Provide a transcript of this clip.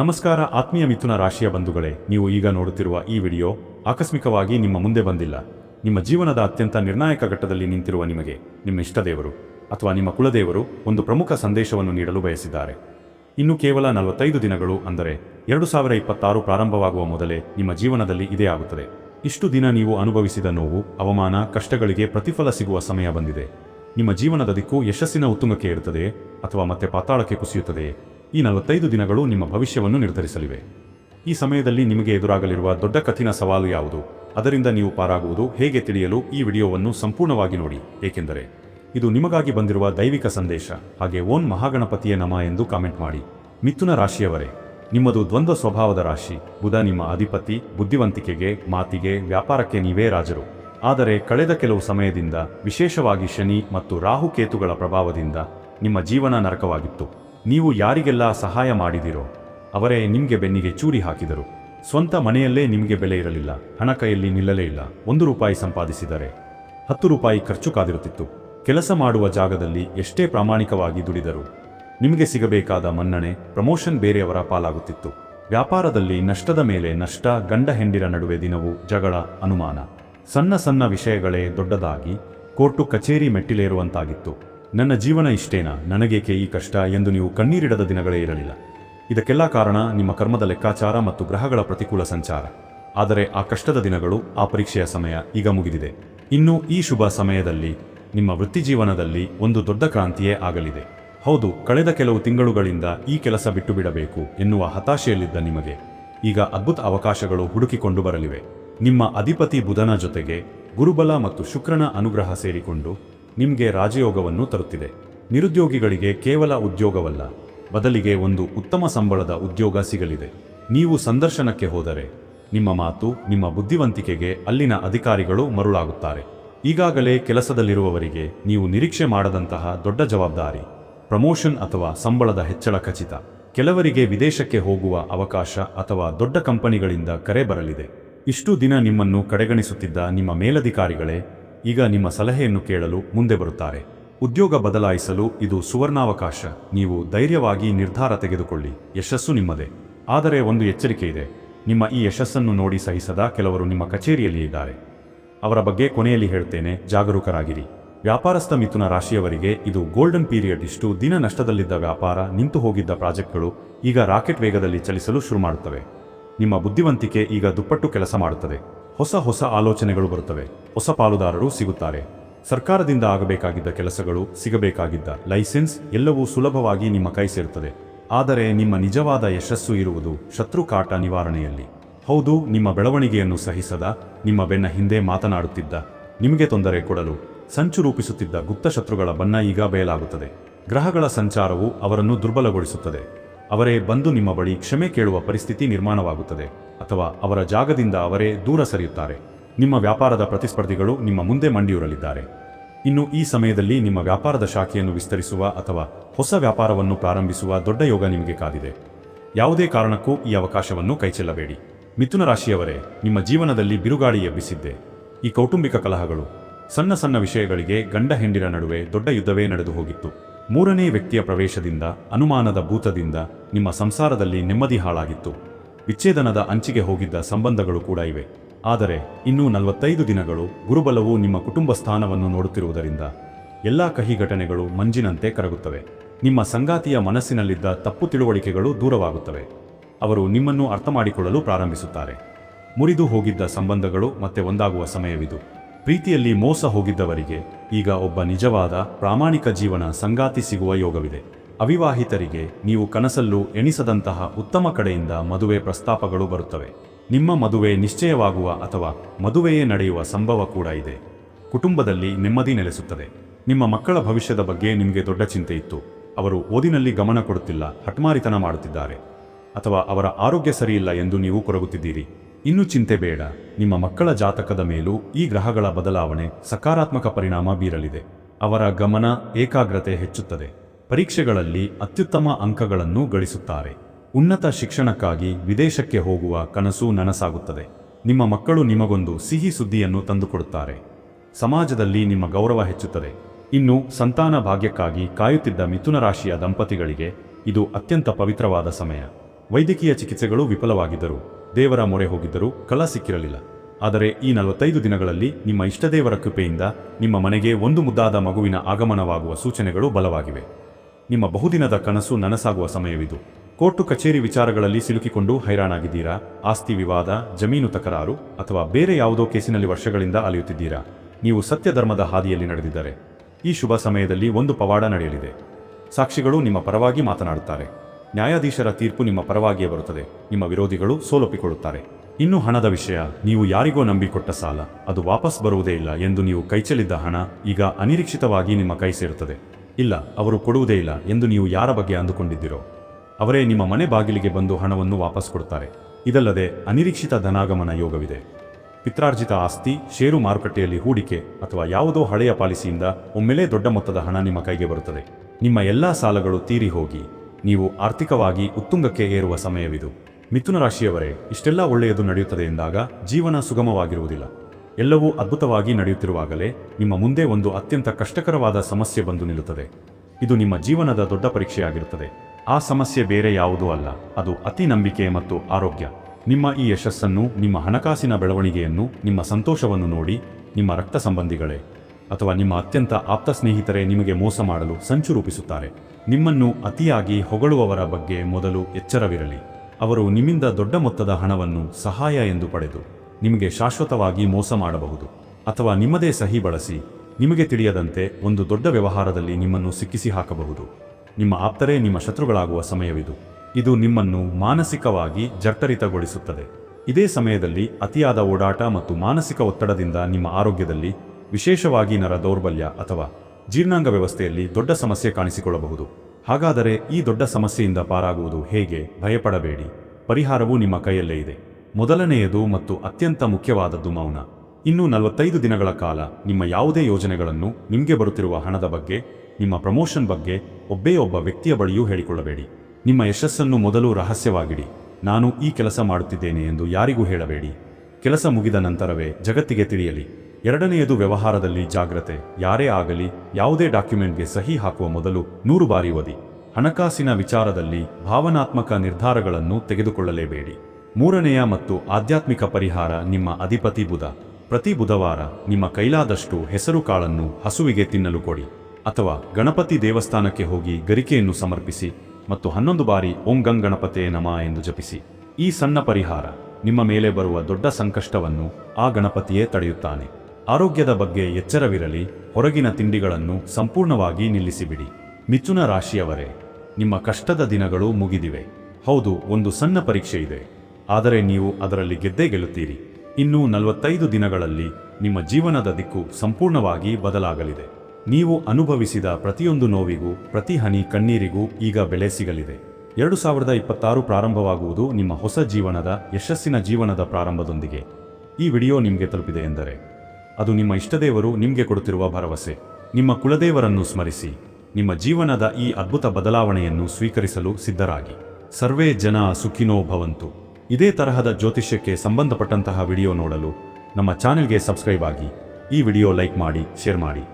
ನಮಸ್ಕಾರ ಆತ್ಮೀಯ ಮಿಥುನ ರಾಶಿಯ ಬಂಧುಗಳೇ, ನೀವು ಈಗ ನೋಡುತ್ತಿರುವ ಈ ವಿಡಿಯೋ ಆಕಸ್ಮಿಕವಾಗಿ ನಿಮ್ಮ ಮುಂದೆ ಬಂದಿಲ್ಲ. ನಿಮ್ಮ ಜೀವನದ ಅತ್ಯಂತ ನಿರ್ಣಾಯಕ ಘಟ್ಟದಲ್ಲಿ ನಿಂತಿರುವ ನಿಮಗೆ, ನಿಮ್ಮ ಇಷ್ಟದೇವರು ಅಥವಾ ನಿಮ್ಮ ಕುಲದೇವರು ಒಂದು ಪ್ರಮುಖ ಸಂದೇಶವನ್ನು ನೀಡಲು ಬಯಸಿದ್ದಾರೆ. ಇನ್ನು ಕೇವಲ ನಲವತ್ತೈದು ದಿನಗಳು ಅಂದರೆ ಎರಡು ಸಾವಿರ ಇಪ್ಪತ್ತಾರು ಪ್ರಾರಂಭವಾಗುವ ಮೊದಲೇ ನಿಮ್ಮ ಜೀವನದಲ್ಲಿ ಇದೇ ಆಗುತ್ತದೆ. ಇಷ್ಟು ದಿನ ನೀವು ಅನುಭವಿಸಿದ ನೋವು, ಅವಮಾನ, ಕಷ್ಟಗಳಿಗೆ ಪ್ರತಿಫಲ ಸಿಗುವ ಸಮಯ ಬಂದಿದೆ. ನಿಮ್ಮ ಜೀವನದ ದಿಕ್ಕು ಯಶಸ್ಸಿನ ಉತ್ತುಂಗಕ್ಕೆ ಇರುತ್ತದೆ ಅಥವಾ ಮತ್ತೆ ಪಾತಾಳಕ್ಕೆ ಕುಸಿಯುತ್ತದೆಯೇ? ಈ ನಲವತ್ತೈದು ದಿನಗಳು ನಿಮ್ಮ ಭವಿಷ್ಯವನ್ನು ನಿರ್ಧರಿಸಲಿವೆ. ಈ ಸಮಯದಲ್ಲಿ ನಿಮಗೆ ಎದುರಾಗಲಿರುವ ದೊಡ್ಡ ಕಠಿಣ ಸವಾಲು ಯಾವುದು? ಅದರಿಂದ ನೀವು ಪಾರಾಗುವುದು ಹೇಗೆ ತಿಳಿಯಲು ಈ ವಿಡಿಯೋವನ್ನು ಸಂಪೂರ್ಣವಾಗಿ ನೋಡಿ. ಏಕೆಂದರೆ ಇದು ನಿಮಗಾಗಿ ಬಂದಿರುವ ದೈವಿಕ ಸಂದೇಶ. ಹಾಗೆ ಓನ್ ಮಹಾಗಣಪತಿಯ ನಮ ಎಂದು ಕಾಮೆಂಟ್ ಮಾಡಿ. ಮಿಥುನ ರಾಶಿಯವರೇ, ನಿಮ್ಮದು ದ್ವಂದ್ವ ಸ್ವಭಾವದ ರಾಶಿ. ಬುಧ ನಿಮ್ಮ ಅಧಿಪತಿ, ಬುದ್ಧಿವಂತಿಕೆಗೆ, ಮಾತಿಗೆ, ವ್ಯಾಪಾರಕ್ಕೆ ನೀವೇ ರಾಜರು. ಆದರೆ ಕಳೆದ ಕೆಲವು ಸಮಯದಿಂದ, ವಿಶೇಷವಾಗಿ ಶನಿ ಮತ್ತು ರಾಹುಕೇತುಗಳ ಪ್ರಭಾವದಿಂದ ನಿಮ್ಮ ಜೀವನ ನರಕವಾಗಿತ್ತು. ನೀವು ಯಾರಿಗೆಲ್ಲ ಸಹಾಯ ಮಾಡಿದಿರೋ, ಅವರೇ ನಿಮಗೆ ಬೆನ್ನಿಗೆ ಚೂರಿ ಹಾಕಿದರು. ಸ್ವಂತ ಮನೆಯಲ್ಲೇ ನಿಮಗೆ ಬೆಲೆ ಇರಲಿಲ್ಲ. ಹಣ ಕೈಯಲ್ಲಿ ನಿಲ್ಲಲೇ ಇಲ್ಲ. ಒಂದು ರೂಪಾಯಿ ಸಂಪಾದಿಸಿದರೆ ಹತ್ತು ರೂಪಾಯಿ ಖರ್ಚು ಕಾದಿರುತ್ತಿತ್ತು. ಕೆಲಸ ಮಾಡುವ ಜಾಗದಲ್ಲಿ ಎಷ್ಟೇ ಪ್ರಾಮಾಣಿಕವಾಗಿ ದುಡಿದರು ನಿಮಗೆ ಸಿಗಬೇಕಾದ ಮನ್ನಣೆ, ಪ್ರಮೋಷನ್ ಬೇರೆಯವರ ಪಾಲಾಗುತ್ತಿತ್ತು. ವ್ಯಾಪಾರದಲ್ಲಿ ನಷ್ಟದ ಮೇಲೆ ನಷ್ಟ, ಗಂಡ ಹೆಂಡಿರ ನಡುವೆ ದಿನವೂ ಜಗಳ, ಅನುಮಾನ. ಸಣ್ಣ ಸಣ್ಣ ವಿಷಯಗಳೇ ದೊಡ್ಡದಾಗಿ ಕೋರ್ಟು ಕಚೇರಿ ಮೆಟ್ಟಿಲೇರುವಂತಾಗಿತ್ತು. ನನ್ನ ಜೀವನ ಇಷ್ಟೇನಾ? ನನಗೇಕೆ ಈ ಕಷ್ಟ ಎಂದು ನೀವು ಕಣ್ಣೀರಿಡದ ದಿನಗಳೇ ಇರಲಿಲ್ಲ. ಇದಕ್ಕೆಲ್ಲ ಕಾರಣ ನಿಮ್ಮ ಕರ್ಮದ ಲೆಕ್ಕಾಚಾರ ಮತ್ತು ಗ್ರಹಗಳ ಪ್ರತಿಕೂಲ ಸಂಚಾರ. ಆದರೆ ಆ ಕಷ್ಟದ ದಿನಗಳು, ಆ ಪರೀಕ್ಷೆಯ ಸಮಯ ಈಗ ಮುಗಿದಿದೆ. ಇನ್ನು ಈ ಶುಭ ಸಮಯದಲ್ಲಿ, ನಿಮ್ಮ ವೃತ್ತಿಜೀವನದಲ್ಲಿ ಒಂದು ದೊಡ್ಡ ಕ್ರಾಂತಿಯೇ ಆಗಲಿದೆ. ಹೌದು, ಕಳೆದ ಕೆಲವು ತಿಂಗಳುಗಳಿಂದ ಈ ಕೆಲಸ ಬಿಟ್ಟು ಬಿಡಬೇಕು ಎನ್ನುವ ಹತಾಶೆಯಲ್ಲಿದ್ದ ನಿಮಗೆ. ಈಗ ಅದ್ಭುತ ಅವಕಾಶಗಳು ಹುಡುಕಿಕೊಂಡು ಬರಲಿವೆ. ನಿಮ್ಮ ಅಧಿಪತಿ ಬುಧನ ಜೊತೆಗೆ ಗುರುಬಲ ಮತ್ತು ಶುಕ್ರನ ಅನುಗ್ರಹ ಸೇರಿಕೊಂಡು ನಿಮಗೆ ರಾಜಯೋಗವನ್ನು ತರುತ್ತಿದೆ. ನಿರುದ್ಯೋಗಿಗಳಿಗೆ ಕೇವಲ ಉದ್ಯೋಗವಲ್ಲ, ಬದಲಿಗೆ ಒಂದು ಉತ್ತಮ ಸಂಬಳದ ಉದ್ಯೋಗ ಸಿಗಲಿದೆ. ನೀವು ಸಂದರ್ಶನಕ್ಕೆ ಹೋದರೆ, ನಿಮ್ಮ ಮಾತು, ನಿಮ್ಮ ಬುದ್ಧಿವಂತಿಕೆಗೆ ಅಲ್ಲಿನ ಅಧಿಕಾರಿಗಳು ಮರುಳಾಗುತ್ತಾರೆ. ಈಗಾಗಲೇ ಕೆಲಸದಲ್ಲಿರುವವರಿಗೆ ನೀವು ನಿರೀಕ್ಷೆ ಮಾಡದಂತಹ ದೊಡ್ಡ ಜವಾಬ್ದಾರಿ, ಪ್ರಮೋಷನ್ ಅಥವಾ ಸಂಬಳದ ಹೆಚ್ಚಳ ಖಚಿತ. ಕೆಲವರಿಗೆ ವಿದೇಶಕ್ಕೆ ಹೋಗುವ ಅವಕಾಶ ಅಥವಾ ದೊಡ್ಡ ಕಂಪನಿಗಳಿಂದ ಕರೆ ಬರಲಿದೆ. ಇಷ್ಟು ದಿನ ನಿಮ್ಮನ್ನು ಕಡೆಗಣಿಸುತ್ತಿದ್ದ ನಿಮ್ಮ ಮೇಲಧಿಕಾರಿಗಳೇ ಈಗ ನಿಮ್ಮ ಸಲಹೆಯನ್ನು ಕೇಳಲು ಮುಂದೆ ಬರುತ್ತಾರೆ. ಉದ್ಯೋಗ ಬದಲಾಯಿಸಲು ಇದು ಸುವರ್ಣಾವಕಾಶ. ನೀವು ಧೈರ್ಯವಾಗಿ ನಿರ್ಧಾರ ತೆಗೆದುಕೊಳ್ಳಿ. ಯಶಸ್ಸು ನಿಮ್ಮದೇ. ಆದರೆ ಒಂದು ಎಚ್ಚರಿಕೆ ಇದೆ. ನಿಮ್ಮ ಈ ಯಶಸ್ಸನ್ನು ನೋಡಿ ಸಹಿಸದ ಕೆಲವರು ನಿಮ್ಮ ಕಚೇರಿಯಲ್ಲಿ ಇದ್ದಾರೆ. ಅವರ ಬಗ್ಗೆ ಕೊನೆಯಲ್ಲಿ ಹೇಳ್ತೇನೆ, ಜಾಗರೂಕರಾಗಿರಿ. ವ್ಯಾಪಾರಸ್ಥ ಮಿಥುನ ರಾಶಿಯವರಿಗೆ ಇದು ಗೋಲ್ಡನ್ ಪೀರಿಯಡ್ ಇಷ್ಟು ದಿನ ನಷ್ಟದಲ್ಲಿದ್ದ ವ್ಯಾಪಾರ, ನಿಂತು ಹೋಗಿದ್ದ ಪ್ರಾಜೆಕ್ಟ್ಗಳು ಈಗ ರಾಕೆಟ್ ವೇಗದಲ್ಲಿ ಚಲಿಸಲು ಶುರು ಮಾಡುತ್ತವೆ. ನಿಮ್ಮ ಬುದ್ಧಿವಂತಿಕೆ ಈಗ ದುಪ್ಪಟ್ಟು ಕೆಲಸ ಮಾಡುತ್ತದೆ. ಹೊಸ ಹೊಸ ಆಲೋಚನೆಗಳು ಬರುತ್ತವೆ. ಹೊಸ ಪಾಲುದಾರರು ಸಿಗುತ್ತಾರೆ. ಸರ್ಕಾರದಿಂದ ಆಗಬೇಕಾಗಿದ್ದ ಕೆಲಸಗಳು ಸಿಗಬೇಕಾಗಿದ್ದ ಲೈಸೆನ್ಸ್ ಎಲ್ಲವೂ ಸುಲಭವಾಗಿ ನಿಮ್ಮ ಕೈ ಸೇರುತ್ತದೆ. ಆದರೆ ನಿಮ್ಮ ನಿಜವಾದ ಯಶಸ್ಸು ಇರುವುದು ಶತ್ರುಕಾಟ ನಿವಾರಣೆಯಲ್ಲಿ. ಹೌದು, ನಿಮ್ಮ ಬೆಳವಣಿಗೆಯನ್ನು ಸಹಿಸದ, ನಿಮ್ಮ ಬೆನ್ನ ಹಿಂದೆ ಮಾತನಾಡುತ್ತಿದ್ದ, ನಿಮಗೆ ತೊಂದರೆ ಕೊಡಲು ಸಂಚು ರೂಪಿಸುತ್ತಿದ್ದ ಗುಪ್ತ ಶತ್ರುಗಳ ಬಣ್ಣ ಈಗ ಬಯಲಾಗುತ್ತದೆ ಗ್ರಹಗಳ ಸಂಚಾರವು ಅವರನ್ನು ದುರ್ಬಲಗೊಳಿಸುತ್ತದೆ. ಅವರೇ ಬಂದು ನಿಮ್ಮ ಬಳಿ ಕ್ಷಮೆ ಕೇಳುವ ಪರಿಸ್ಥಿತಿ ನಿರ್ಮಾಣವಾಗುತ್ತದೆ ಅಥವಾ ಅವರ ಜಾಗದಿಂದ ಅವರೇ ದೂರ ಸರಿಯುತ್ತಾರೆ. ನಿಮ್ಮ ವ್ಯಾಪಾರದ ಪ್ರತಿಸ್ಪರ್ಧಿಗಳು ನಿಮ್ಮ ಮುಂದೆ ಮಂಡಿಯೂರಲಿದ್ದಾರೆ. ಇನ್ನು ಈ ಸಮಯದಲ್ಲಿ ನಿಮ್ಮ ವ್ಯಾಪಾರದ ಶಾಖೆಯನ್ನು ವಿಸ್ತರಿಸುವ ಅಥವಾ ಹೊಸ ವ್ಯಾಪಾರವನ್ನು ಪ್ರಾರಂಭಿಸುವ ದೊಡ್ಡ ಯೋಗ ನಿಮಗೆ ಕಾದಿದೆ. ಯಾವುದೇ ಕಾರಣಕ್ಕೂ ಈ ಅವಕಾಶವನ್ನು ಕೈಚೆಲ್ಲಬೇಡಿ. ಮಿಥುನ ರಾಶಿಯವರೇ, ನಿಮ್ಮ ಜೀವನದಲ್ಲಿ ಬಿರುಗಾಳಿ ಎಬ್ಬಿಸಿದ್ದೆ. ಈ ಕೌಟುಂಬಿಕ ಕಲಹಗಳು, ಸಣ್ಣ ಸಣ್ಣ ವಿಷಯಗಳಿಗೆ ಗಂಡ ಹೆಂಡಿರ ನಡುವೆ ದೊಡ್ಡ ಯುದ್ಧವೇ ನಡೆದು ಹೋಗಿತ್ತು ಮೂರನೇ ವ್ಯಕ್ತಿಯ ಪ್ರವೇಶದಿಂದ, ಅನುಮಾನದ ಭೂತದಿಂದ ನಿಮ್ಮ ಸಂಸಾರದಲ್ಲಿ ನೆಮ್ಮದಿ ಹಾಳಾಗಿತ್ತು. ವಿಚ್ಛೇದನದ ಅಂಚಿಗೆ ಹೋಗಿದ್ದ ಸಂಬಂಧಗಳು ಕೂಡ ಇವೆ. ಆದರೆ, ಇನ್ನೂ ನಲವತ್ತೈದು ದಿನಗಳು ಗುರುಬಲವು ನಿಮ್ಮ ಕುಟುಂಬ ಸ್ಥಾನವನ್ನು ನೋಡುತ್ತಿರುವುದರಿಂದ ಎಲ್ಲಾ ಕಹಿ ಘಟನೆಗಳು ಮಂಜಿನಂತೆ ಕರಗುತ್ತವೆ. ನಿಮ್ಮ ಸಂಗಾತಿಯ ಮನಸ್ಸಿನಲ್ಲಿದ್ದ ತಪ್ಪು ತಿಳುವಳಿಕೆಗಳು ದೂರವಾಗುತ್ತವೆ. ಅವರು ನಿಮ್ಮನ್ನು ಅರ್ಥ ಮಾಡಿಕೊಳ್ಳಲು ಪ್ರಾರಂಭಿಸುತ್ತಾರೆ. ಮುರಿದು ಹೋಗಿದ್ದ ಸಂಬಂಧಗಳು ಮತ್ತೆ ಒಂದಾಗುವ ಸಮಯವಿದು. ಪ್ರೀತಿಯಲ್ಲಿ ಮೋಸ ಹೋಗಿದ್ದವರಿಗೆ ಈಗ ಒಬ್ಬ ನಿಜವಾದ ಪ್ರಾಮಾಣಿಕ ಜೀವನ ಸಂಗಾತಿ ಸಿಗುವ ಯೋಗವಿದೆ. ಅವಿವಾಹಿತರಿಗೆ ನೀವು ಕನಸಲ್ಲೂ ಎಣಿಸದಂತಹ ಉತ್ತಮ ಕಡೆಯಿಂದ ಮದುವೆ ಪ್ರಸ್ತಾಪಗಳು ಬರುತ್ತವೆ. ನಿಮ್ಮ ಮದುವೆ ನಿಶ್ಚಯವಾಗುವ ಅಥವಾ ಮದುವೆಯೇ ನಡೆಯುವ ಸಂಭವ ಕೂಡ ಇದೆ. ಕುಟುಂಬದಲ್ಲಿ ನೆಮ್ಮದಿ ನೆಲೆಸುತ್ತದೆ. ನಿಮ್ಮ ಮಕ್ಕಳ ಭವಿಷ್ಯದ ಬಗ್ಗೆ ನಿಮಗೆ ದೊಡ್ಡ ಚಿಂತೆ ಇತ್ತು. ಅವರು ಓದಿನಲ್ಲಿ ಗಮನ ಕೊಡುತ್ತಿಲ್ಲ, ಹಠಮಾರಿತನ ಮಾಡುತ್ತಿದ್ದಾರೆ. ಅಥವಾ ಅವರ ಆರೋಗ್ಯ ಸರಿಯಿಲ್ಲ ಎಂದು ನೀವು ಕೊರಗುತ್ತಿದ್ದೀರಿ. ಇನ್ನು ಚಿಂತೆ ಬೇಡ. ನಿಮ್ಮ ಮಕ್ಕಳ ಜಾತಕದ ಮೇಲೂ ಈ ಗ್ರಹಗಳ ಬದಲಾವಣೆ ಸಕಾರಾತ್ಮಕ ಪರಿಣಾಮ ಬೀರಲಿದೆ. ಅವರ ಗಮನ ಏಕಾಗ್ರತೆ ಹೆಚ್ಚುತ್ತದೆ. ಪರೀಕ್ಷೆಗಳಲ್ಲಿ ಅತ್ಯುತ್ತಮ ಅಂಕಗಳನ್ನು ಗಳಿಸುತ್ತಾರೆ. ಉನ್ನತ ಶಿಕ್ಷಣಕ್ಕಾಗಿ ವಿದೇಶಕ್ಕೆ ಹೋಗುವ ಕನಸು ನನಸಾಗುತ್ತದೆ. ನಿಮ್ಮ ಮಕ್ಕಳು ನಿಮಗೊಂದು ಸಿಹಿ ಸುದ್ದಿಯನ್ನು ತಂದುಕೊಡುತ್ತಾರೆ. ಸಮಾಜದಲ್ಲಿ ನಿಮ್ಮ ಗೌರವ ಹೆಚ್ಚುತ್ತದೆ. ಇನ್ನು ಸಂತಾನ ಭಾಗ್ಯಕ್ಕಾಗಿ ಕಾಯುತ್ತಿದ್ದ ಮಿಥುನ ರಾಶಿಯ ದಂಪತಿಗಳಿಗೆ ಇದು ಅತ್ಯಂತ ಪವಿತ್ರವಾದ ಸಮಯ. ವೈದ್ಯಕೀಯ ಚಿಕಿತ್ಸೆಗಳು ವಿಫಲವಾಗಿದ್ದರು ದೇವರ ಮೊರೆ ಹೋಗಿದ್ದರೂ ಕಲ ಸಿಕ್ಕಿರಲಿಲ್ಲ. ಆದರೆ ಈ ನಲವತ್ತೈದು ದಿನಗಳಲ್ಲಿ ನಿಮ್ಮ ಇಷ್ಟದೇವರ ಕೃಪೆಯಿಂದ ನಿಮ್ಮ ಮನೆಗೆ ಒಂದು ಮುದ್ದಾದ ಮಗುವಿನ ಆಗಮನವಾಗುವ ಸೂಚನೆಗಳು ಬಲವಾಗಿವೆ. ನಿಮ್ಮ ಬಹುದಿನದ ಕನಸು ನನಸಾಗುವ ಸಮಯವಿದು. ಕೋರ್ಟು ಕಚೇರಿ ವಿಚಾರಗಳಲ್ಲಿ ಸಿಲುಕಿಕೊಂಡು ಹೈರಾಣಾಗಿದ್ದೀರಾ? ಆಸ್ತಿ ವಿವಾದ, ಜಮೀನು ತಕರಾರು ಅಥವಾ ಬೇರೆ ಯಾವುದೋ ಕೇಸಿನಲ್ಲಿ ವರ್ಷಗಳಿಂದ ಅಲೆಯುತ್ತಿದ್ದೀರಾ? ನೀವು ಸತ್ಯಧರ್ಮದ ಹಾದಿಯಲ್ಲಿ ನಡೆದಿದ್ದರೆ ಈ ಶುಭ ಸಮಯದಲ್ಲಿ ಒಂದು ಪವಾಡ ನಡೆಯಲಿದೆ. ಸಾಕ್ಷಿಗಳು ನಿಮ್ಮ ಪರವಾಗಿ ಮಾತನಾಡುತ್ತಾರೆ. ನ್ಯಾಯಾಧೀಶರ ತೀರ್ಪು ನಿಮ್ಮ ಪರವಾಗಿಯೇ ಬರುತ್ತದೆ. ನಿಮ್ಮ ವಿರೋಧಿಗಳು ಸೋಲೊಪ್ಪಿಕೊಳ್ಳುತ್ತಾರೆ. ಇನ್ನು ಹಣದ ವಿಷಯ, ನೀವು ಯಾರಿಗೋ ನಂಬಿಕೊಟ್ಟ ಸಾಲ. ಅದು ವಾಪಸ್ ಬರುವುದೇ ಇಲ್ಲ ಎಂದು ನೀವು ಕೈಚೆಲ್ಲಿದ್ದ ಹಣ ಈಗ ಅನಿರೀಕ್ಷಿತವಾಗಿ ನಿಮ್ಮ ಕೈ ಸೇರುತ್ತದೆ. ಇಲ್ಲ, ಅವರು ಕೊಡುವುದೇ ಇಲ್ಲ ಎಂದು ನೀವು ಯಾರ ಬಗ್ಗೆ ಅಂದುಕೊಂಡಿದ್ದೀರೋ. ಅವರೇ ನಿಮ್ಮ ಮನೆ ಬಾಗಿಲಿಗೆ ಬಂದು ಹಣವನ್ನು ವಾಪಸ್ ಕೊಡುತ್ತಾರೆ. ಇದಲ್ಲದೆ ಅನಿರೀಕ್ಷಿತ ಧನಾಗಮನ ಯೋಗವಿದೆ. ಪಿತ್ರಾರ್ಜಿತ ಆಸ್ತಿ, ಷೇರು ಮಾರುಕಟ್ಟೆಯಲ್ಲಿ ಹೂಡಿಕೆ ಅಥವಾ ಯಾವುದೋ ಹಳೆಯ ಪಾಲಿಸಿಯಿಂದ ಒಮ್ಮೆಲೇ ದೊಡ್ಡ ಮೊತ್ತದ ಹಣ ನಿಮ್ಮ ಕೈಗೆ ಬರುತ್ತದೆ. ನಿಮ್ಮ ಎಲ್ಲಾ ಸಾಲಗಳು ತೀರಿ ಹೋಗಿ. ನೀವು ಆರ್ಥಿಕವಾಗಿ ಉತ್ತುಂಗಕ್ಕೆ ಏರುವ ಸಮಯವಿದು. ಮಿಥುನ ರಾಶಿಯವರೇ, ಇಷ್ಟೆಲ್ಲ ಒಳ್ಳೆಯದು ನಡೆಯುತ್ತದೆ ಎಂದಾಗ ಜೀವನ ಸುಗಮವಾಗಿರುವುದಿಲ್ಲ. ಎಲ್ಲವೂ ಅದ್ಭುತವಾಗಿ ನಡೆಯುತ್ತಿರುವಾಗಲೇ ನಿಮ್ಮ ಮುಂದೆ ಒಂದು ಅತ್ಯಂತ ಕಷ್ಟಕರವಾದ ಸಮಸ್ಯೆ ಬಂದು ನಿಲ್ಲುತ್ತದೆ. ಇದು ನಿಮ್ಮ ಜೀವನದ ದೊಡ್ಡ ಪರೀಕ್ಷೆಯಾಗಿರುತ್ತದೆ. ಆ ಸಮಸ್ಯೆ ಬೇರೆ ಯಾವುದೂ ಅಲ್ಲ. ಅದು ಅತಿ ನಂಬಿಕೆ ಮತ್ತು ಆರೋಗ್ಯ. ನಿಮ್ಮ ಈ ಯಶಸ್ಸನ್ನು, ನಿಮ್ಮ ಹಣಕಾಸಿನ ಬೆಳವಣಿಗೆಯನ್ನು, ನಿಮ್ಮ ಸಂತೋಷವನ್ನು ನೋಡಿ ನಿಮ್ಮ ರಕ್ತ ಸಂಬಂಧಿಗಳೇ. ಅಥವಾ ನಿಮ್ಮ ಅತ್ಯಂತ ಆಪ್ತ ಸ್ನೇಹಿತರೇ ನಿಮಗೆ ಮೋಸ ಮಾಡಲು ಸಂಚು ರೂಪಿಸುತ್ತಾರೆ. ನಿಮ್ಮನ್ನು ಅತಿಯಾಗಿ ಹೊಗಳುವವರ ಬಗ್ಗೆ ಮೊದಲು ಎಚ್ಚರವಿರಲಿ. ಅವರು ನಿಮ್ಮಿಂದ ದೊಡ್ಡ ಮೊತ್ತದ ಹಣವನ್ನು ಸಹಾಯ ಎಂದು ಪಡೆದು ನಿಮಗೆ ಶಾಶ್ವತವಾಗಿ ಮೋಸ ಮಾಡಬಹುದು. ಅಥವಾ ನಿಮ್ಮದೇ ಸಹಿ ಬಳಸಿ ನಿಮಗೆ ತಿಳಿಯದಂತೆ ಒಂದು ದೊಡ್ಡ ವ್ಯವಹಾರದಲ್ಲಿ ನಿಮ್ಮನ್ನು ಸಿಕ್ಕಿಸಿ ಹಾಕಬಹುದು. ನಿಮ್ಮ ಆಪ್ತರೇ ನಿಮ್ಮ ಶತ್ರುಗಳಾಗುವ ಸಮಯವಿದು. ಇದು ನಿಮ್ಮನ್ನು ಮಾನಸಿಕವಾಗಿ ಜರ್ತರಿತಗೊಳಿಸುತ್ತದೆ ಇದೇ ಸಮಯದಲ್ಲಿ ಅತಿಯಾದ ಓಡಾಟ ಮತ್ತು ಮಾನಸಿಕ ಒತ್ತಡದಿಂದ ನಿಮ್ಮ ಆರೋಗ್ಯದಲ್ಲಿ ವಿಶೇಷವಾಗಿ ನರ ದೌರ್ಬಲ್ಯ ಅಥವಾ ಜೀರ್ಣಾಂಗ ವ್ಯವಸ್ಥೆಯಲ್ಲಿ ದೊಡ್ಡ ಸಮಸ್ಯೆ ಕಾಣಿಸಿಕೊಳ್ಳಬಹುದು. ಹಾಗಾದರೆ ಈ ದೊಡ್ಡ ಸಮಸ್ಯೆಯಿಂದ ಪಾರಾಗುವುದು ಹೇಗೆ? ಭಯಪಡಬೇಡಿ. ಪರಿಹಾರವು ನಿಮ್ಮ ಕೈಯಲ್ಲೇ ಇದೆ. ಮೊದಲನೆಯದು ಮತ್ತು ಅತ್ಯಂತ ಮುಖ್ಯವಾದದ್ದು ಮೌನ. ಇನ್ನು ನಲವತ್ತೈದು ದಿನಗಳ ಕಾಲ ನಿಮ್ಮ ಯಾವುದೇ ಯೋಜನೆಗಳನ್ನು ನಿಮಗೆ ಬರುತ್ತಿರುವ ಹಣದ ಬಗ್ಗೆ, ನಿಮ್ಮ ಪ್ರಮೋಷನ್ ಬಗ್ಗೆ ಒಬ್ಬೇ ಒಬ್ಬ ವ್ಯಕ್ತಿಯ ಬಳಿಯೂ ಹೇಳಿಕೊಳ್ಳಬೇಡಿ. ನಿಮ್ಮ ಯಶಸ್ಸನ್ನು ಮೊದಲು ರಹಸ್ಯವಾಗಿಡಿ. ನಾನು ಈ ಕೆಲಸ ಮಾಡುತ್ತಿದ್ದೇನೆ ಎಂದು ಯಾರಿಗೂ ಹೇಳಬೇಡಿ. ಕೆಲಸ ಮುಗಿದ ನಂತರವೇ ಜಗತ್ತಿಗೆ ತಿಳಿಯಲಿ. ಎರಡನೆಯದು ವ್ಯವಹಾರದಲ್ಲಿ ಜಾಗ್ರತೆ. ಯಾರೇ ಆಗಲಿ, ಯಾವುದೇ ಡಾಕ್ಯುಮೆಂಟ್ಗೆ ಸಹಿ ಹಾಕುವ ಮೊದಲು ನೂರು ಬಾರಿ ಓದಿ. ಹಣಕಾಸಿನ ವಿಚಾರದಲ್ಲಿ ಭಾವನಾತ್ಮಕ ನಿರ್ಧಾರಗಳನ್ನು ತೆಗೆದುಕೊಳ್ಳಲೇಬೇಡಿ. ಮೂರನೆಯ ಮತ್ತು ಆಧ್ಯಾತ್ಮಿಕ ಪರಿಹಾರ ನಿಮ್ಮ ಅಧಿಪತಿ ಬುಧ. ಪ್ರತಿ ಬುಧವಾರ ನಿಮ್ಮ ಕೈಲಾದಷ್ಟು ಹೆಸರು ಕಾಳನ್ನು ಹಸುವಿಗೆ ತಿನ್ನಲು ಕೊಡಿ. ಅಥವಾ ಗಣಪತಿ ದೇವಸ್ಥಾನಕ್ಕೆ ಹೋಗಿ ಗರಿಕೆಯನ್ನು ಸಮರ್ಪಿಸಿ ಮತ್ತು ಹನ್ನೊಂದು ಬಾರಿ ಓಂ ಗಂ ಗಣಪತೆ ನಮ ಎಂದು ಜಪಿಸಿ. ಈ ಸಣ್ಣ ಪರಿಹಾರ ನಿಮ್ಮ ಮೇಲೆ ಬರುವ ದೊಡ್ಡ ಸಂಕಷ್ಟವನ್ನು ಆ ಗಣಪತಿಯೇ ತಡೆಯುತ್ತಾನೆ. ಆರೋಗ್ಯದ ಬಗ್ಗೆ ಎಚ್ಚರವಿರಲಿ, ಹೊರಗಿನ ತಿಂಡಿಗಳನ್ನು ಸಂಪೂರ್ಣವಾಗಿ ನಿಲ್ಲಿಸಿಬಿಡಿ. ಮಿಥುನ ರಾಶಿಯವರೇ, ನಿಮ್ಮ ಕಷ್ಟದ ದಿನಗಳು ಮುಗಿದಿವೆ. ಹೌದು, ಒಂದು ಸಣ್ಣ ಪರೀಕ್ಷೆ ಇದೆ. ಆದರೆ ನೀವು ಅದರಲ್ಲಿ ಗೆದ್ದೇ ಗೆಲ್ಲುತ್ತೀರಿ. ಇನ್ನೂ ನಲವತ್ತೈದು ದಿನಗಳಲ್ಲಿ ನಿಮ್ಮ ಜೀವನದ ದಿಕ್ಕು ಸಂಪೂರ್ಣವಾಗಿ ಬದಲಾಗಲಿದೆ. ನೀವು ಅನುಭವಿಸಿದ ಪ್ರತಿಯೊಂದು ನೋವಿಗೂ, ಪ್ರತಿ ಹನಿ ಕಣ್ಣೀರಿಗೂ ಈಗ ಬೆಲೆ ಸಿಗಲಿದೆ. ಎರಡು ಸಾವಿರದ ಇಪ್ಪತ್ತಾರು ಪ್ರಾರಂಭವಾಗುವುದು ನಿಮ್ಮ ಹೊಸ ಜೀವನದ ಯಶಸ್ಸಿನ ಜೀವನದ ಪ್ರಾರಂಭದೊಂದಿಗೆ. ಈ ವಿಡಿಯೋ ನಿಮಗೆ ತಲುಪಿದೆ ಎಂದರೆ ಅದು ನಿಮ್ಮ ಇಷ್ಟದೇವರು ನಿಮಗೆ ಕೊಡುತ್ತಿರುವ ಭರವಸೆ. ನಿಮ್ಮ ಕುಲದೇವರನ್ನು ಸ್ಮರಿಸಿ. ನಿಮ್ಮ ಜೀವನದ ಈ ಅದ್ಭುತ ಬದಲಾವಣೆಯನ್ನು ಸ್ವೀಕರಿಸಲು ಸಿದ್ಧರಾಗಿ. ಸರ್ವೇ ಜನ ಸುಖಿನೋ ಭವಂತು. ಇದೇ ತರಹದ ಜ್ಯೋತಿಷ್ಯಕ್ಕೆ ಸಂಬಂಧಪಟ್ಟಂತಹ ವಿಡಿಯೋ ನೋಡಲು ನಮ್ಮ ಚಾನೆಲ್ಗೆ ಸಬ್ಸ್ಕ್ರೈಬ್ ಆಗಿ. ಈ ವಿಡಿಯೋ ಲೈಕ್ ಮಾಡಿ, ಶೇರ್ ಮಾಡಿ.